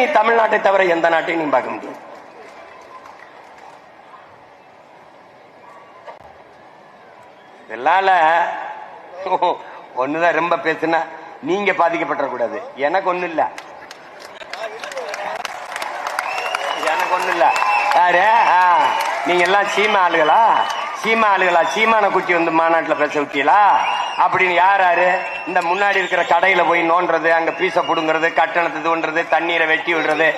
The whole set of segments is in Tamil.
நீ தமிழ்நாட்டை தவிர எந்த நாட்டையும் நீ பார்க்க முடியாது. இதனால ஒண்ணுதான் ரொம்ப பேசுனா நீங்க பாதிக்கப்பட்டக்கூடாது எனக்கு ஒண்ணு இல்ல எனக்கு ஒண்ணு இல்ல யாரு? நீங்க எல்லாம் சீமா ஆளுகளா? சீமா ஆளுகளா? சீமான குட்டி வந்து மாநாட்டில் பேச விட்டீங்களா? அப்படின்னு யார் யாரு? இந்த முன்னாடி இருக்கிற கடையில போய் நோண்டுறது அங்க பீச புடுங்கிறது கட்டணத்தை தூண்டுறது தண்ணீரை வெட்டி விடுறது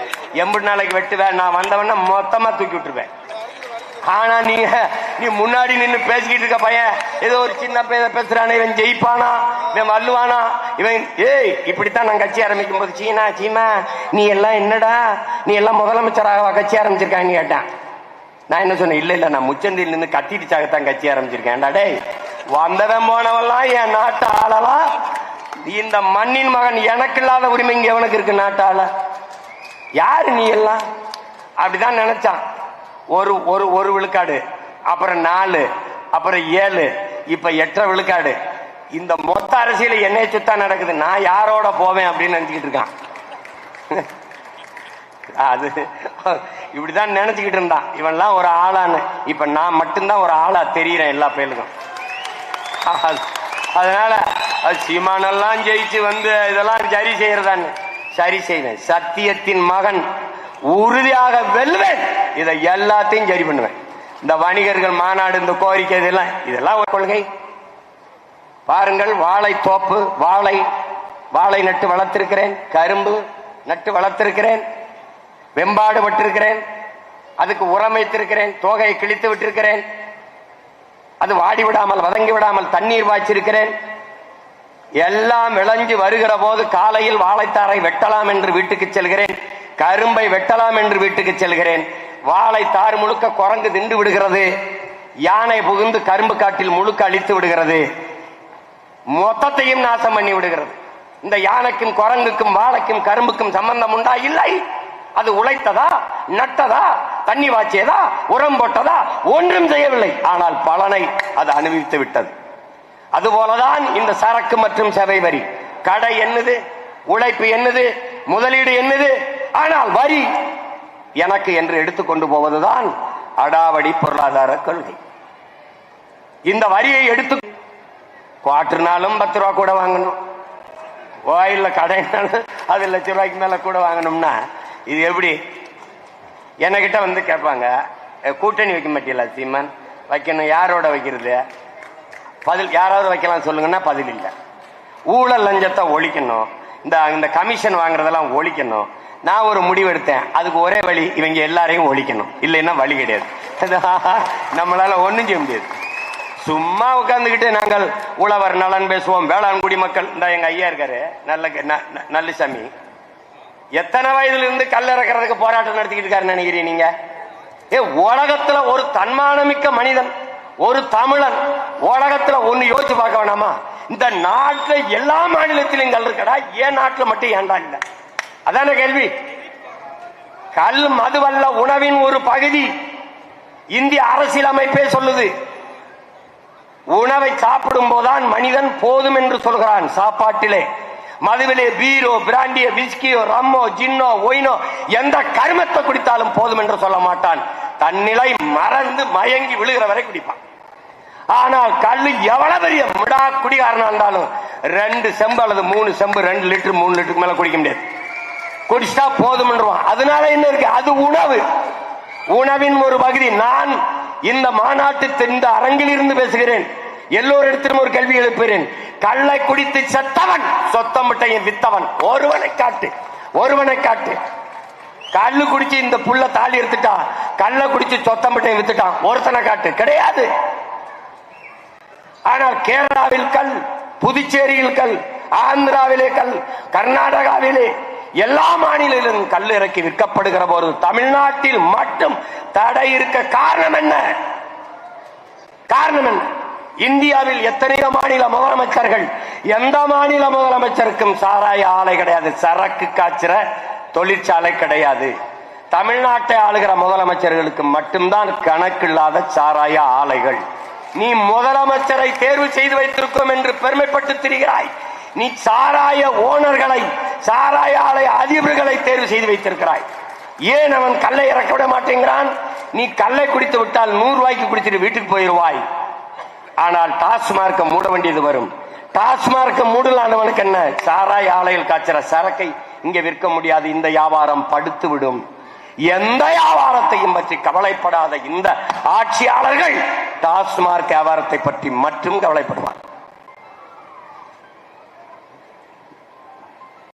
எம்பது நாளைக்கு வெட்டுவேன் நான் வந்தவன மொத்தமா தூக்கி விட்டுருவேன். ஆனா நீங்க நீ முன்னாடி நின்னு பேசிக்கிட்டு இருக்க பையன் ஏதோ ஒரு சின்ன பையன் பேசுறானே இவன் ஜெயிப்பானா இவன் வல்லுவானா இவன் ஏய் இப்படித்தான் நான் கட்சி ஆரம்பிக்கும் போது சீனா சீமா நீ எல்லாம் என்னடா நீ எல்லாம் முதலமைச்சராக கட்சி ஆரம்பிச்சிருக்கான்னு கேட்டான். நான் என்ன சொன்னேன் இல்ல இல்ல நான் முச்சந்தியில் நின்று கத்திட்டுச்சாகத்தான் கட்சி ஆரம்பிச்சிருக்கேன் டேய். வந்தவன் போனவெல்லாம் என் நாட்டு ஆளலாம் இந்த மண்ணின் மகன் எனக்கு இல்லாத உரிமை இங்க எவனுக்கு இருக்கு நாட்டு ஆள யாரு நீ எல்லாம்? அப்படிதான் நினைச்சான். ஒரு ஒரு ஒரு விழுக்காடு அப்புறம் நாலு அப்புறம் ஏழு இப்ப எட்டரை விழுக்காடு. இந்த மொத்த அரசியல என்னைய சுத்தா நடக்குது. நான் யாரோட போவேன் அப்படின்னு நினைச்சுக்கிட்டு இருக்கான். அது இப்படிதான் நினைச்சுக்கிட்டு இருந்தான். இவன்லாம் ஒரு ஆளான்னு. இப்ப நான் மட்டும்தான் ஒரு ஆளா தெரியுறேன் எல்லா பேருக்கும். அதனால அது சீமானெல்லாம் ஜெயிச்சு வந்து இதெல்லாம் சரி செய்யறதான்னு. சரி செய்வேன். சத்தியத்தின் மகன் உறுதியாக வெல்வேன். இதை எல்லாத்தையும் சரி பண்ணுவேன். இந்த வணிகர்கள் மாநாடு இந்த கோரிக்கை இதெல்லாம் இதெல்லாம் ஒரு கொள்கை. பாருங்கள் வாழை தோப்பு வாழை வாழை நட்டு வளர்த்திருக்கிறேன் கரும்பு நட்டு வளர்த்திருக்கிறேன் வெம்பாடு பட்டிருக்கிறேன் அதுக்கு உரம் வைத்திருக்கிறேன் தோகையை கிழித்து விட்டிருக்கிறேன். அது வாடி விடாமல் வதங்கி விடாமல் தண்ணீர் பாய்ச்சிருக்கிறேன். எல்லாம் விளைஞ்சு வருகிற போது காலையில் வாழைத்தாரை வெட்டலாம் என்று வீட்டுக்கு செல்கிறேன். கரும்பை வெட்டலாம் என்று வீட்டுக்கு செல்கிறேன். வாழைத்தார் முழுக்க குரங்கு திண்டு விடுகிறது. யானை புகுந்து கரும்பு காட்டில் முழுக்க அழித்து விடுகிறது. மொத்தத்தையும் நாசம் பண்ணி விடுகிறது. இந்த யானைக்கும் குரங்குக்கும் வாழைக்கும் கரும்புக்கும் சம்பந்தம் உண்டா? இல்லை. அது உழைத்ததா? நட்டதா? தண்ணி வாய்ச்சியதா உரம் போட்டதா ஒன்றும் செய்யவில்லை. ஆனால் பலனை அது அனுபவித்து விட்டது. அதுபோலதான் இந்த சரக்கு மற்றும் சேவை வரி. கடை என்னது? உழைப்பு என்னது? முதலீடு என்னது? ஆனால் வரி எனக்கு என்று எடுத்துக்கொண்டு போவதுதான் அடாவடி பொருளாதார கொள்கை. இந்த வரியை எடுத்து குவாட்டர்னாலும் பத்து ரூபா கூட வாங்கணும். ஓயில்ல கடைனாலும் அது லட்ச ரூபாய்க்கு மேல கூட வாங்கணும்னா இது எப்படி? என்கிட்ட வந்து கேட்பாங்க கூட்டணி வைக்க மாட்டீங்களா சீமான்? வைக்கணும். யாரோட வைக்கிறது? பதில் யாராவது வைக்கலாம் சொல்லுங்கன்னா பதில் இல்லை. ஊழல் லஞ்சத்தை ஒழிக்கணும். இந்த இந்த கமிஷன் வாங்குறதெல்லாம் ஒழிக்கணும். நான் ஒரு முடிவு எடுத்தேன் அதுக்கு ஒரே வழி இவங்க எல்லாரையும் ஒழிக்கணும். இல்லைன்னா வழி கிடையாது. நம்மளால ஒன்றும் செய்ய முடியாது. சும்மா உட்காந்துக்கிட்டு நாங்கள் உழவர் நலன் பேசுவோம். வேளாண் குடிமக்கள் இந்த எங்க ஐயா இருக்காரு. நல்ல ந- ந- நல்லசாமி எத்தனை வயதுல இருந்து கல் இறக்கிறதுக்கு போராட்டம் நடத்திக்கிட்டு இருக்காரு நினைக்கிறீங்க நீங்க? ஏ உலகத்துல ஒரு தன்மானமிக்க மனிதன் ஒரு தமிழன் உலகத்துல ஒண்ணு யோசிச்சு பார்க்க வேணாமா? இந்த நாட்டுல எல்லா மாநிலத்திலும் கல் இருக்கடா ஏன் நாட்டுல மட்டும் ஏன்டா இல்ல? அதான கேள்வி? கல் மதுவல்ல உணவின் ஒரு பகுதி. இந்திய அரசியலமைப்பே சொல்லுது உணவை சாப்பிடும் போதுதான் மனிதன் போதும் என்று சொல்கிறான் சாப்பாட்டிலே. மதுவிலே பீரோ பிராண்டியோ விஸ்கியோ ரம்மோ ஜின்னோ ஒயினோ எந்த கருமத்தை குடித்தாலும் போதும் என்று சொல்ல மாட்டான். தன்னிலை மறந்து மயங்கி விழுகிற வரை குடிப்பான். ஆனால் கல் எவ்வளவு பெரிய மிடா குடிகாரனா இருந்தாலும் ரெண்டு செம்பு அல்லது மூணு செம்பு ரெண்டு லிட்டர் மூணு லிட்டருக்கு மேல குடிக்க முடியாது. குடிச்சா போதும்ன்றவான் அதனால என்ன இருக்கு? அது உணவு. உணவின் ஒரு பகுதி. நான் இந்த மாநாட்டு இந்த அரங்கில் இருந்து பேசுகிறேன். எல்லோரிடத்திலும் ஒரு கேள்வி எழுப்புகிறேன். கள்ளை குடித்து செத்தவன் சொத்தம் முட்டையும் வித்தவன். ஒருவனை காட்டு ஒருவனை காட்டு. கல்லு குடிச்சு இந்த புள்ள தாலி எடுத்துட்டான் கள்ள குடிச்சு சொத்தம் முட்டையும் வித்துட்டான் ஒருத்தனை காட்டு. கிடையாது. ஆனால் கேரளாவில் கல் புதுச்சேரியில் கல் ஆந்திராவிலே கல் கர்நாடகாவிலே எல்லா மாநிலங்களிலும் கல் இறக்கி விற்கப்படுகிற போது தமிழ்நாட்டில் மட்டும் தடை இருக்க காரணம் என்ன? காரணம் என்ன? இந்தியாவில் எத்தனையோ மாநில முதலமைச்சர்கள்? எந்த மாநில முதலமைச்சருக்கும் சாராய ஆலை கிடையாது. சரக்கு காய்ச்சிற தொழிற்சாலை கிடையாது. தமிழ்நாட்டை ஆளுகிற முதலமைச்சர்களுக்கு மட்டும்தான் கணக்கில்லாத சாராய ஆலைகள். நீ முதலமைச்சரை தேர்வு செய்து வைத்திருக்கோம் என்று பெருமைப்பட்டு திரிகிறாய். நீ சாராய ஓனர்களை சாராய ஆலை அதிபர்களை தேர்வு செய்து வைத்திருக்கிறாய். ஏன் அவன் கல்லை இறக்க விட மாட்டேங்கிறான்? நீ கல்லை குடித்து விட்டால் நூறு ரூபாய்க்கு குடிச்சிட்டு வீட்டுக்கு போயிருவாய். ஆனால் டாஸ்மார்க்க மூட வேண்டியது வரும். டாஸ்மார்க்க மூடலானவனுக்கு என்ன? சாராய் ஆலையில் காய்ச்சற சரக்கை இங்க விற்க முடியாது. இந்த வியாபாரம் படுத்து விடும் எந்த வியாபாரத்தையும் பற்றி கவலைப்படாத இந்த ஆட்சியாளர்கள் டாஸ்மார்க் வியாபாரத்தை பற்றி மட்டும் கவலைப்படுவார்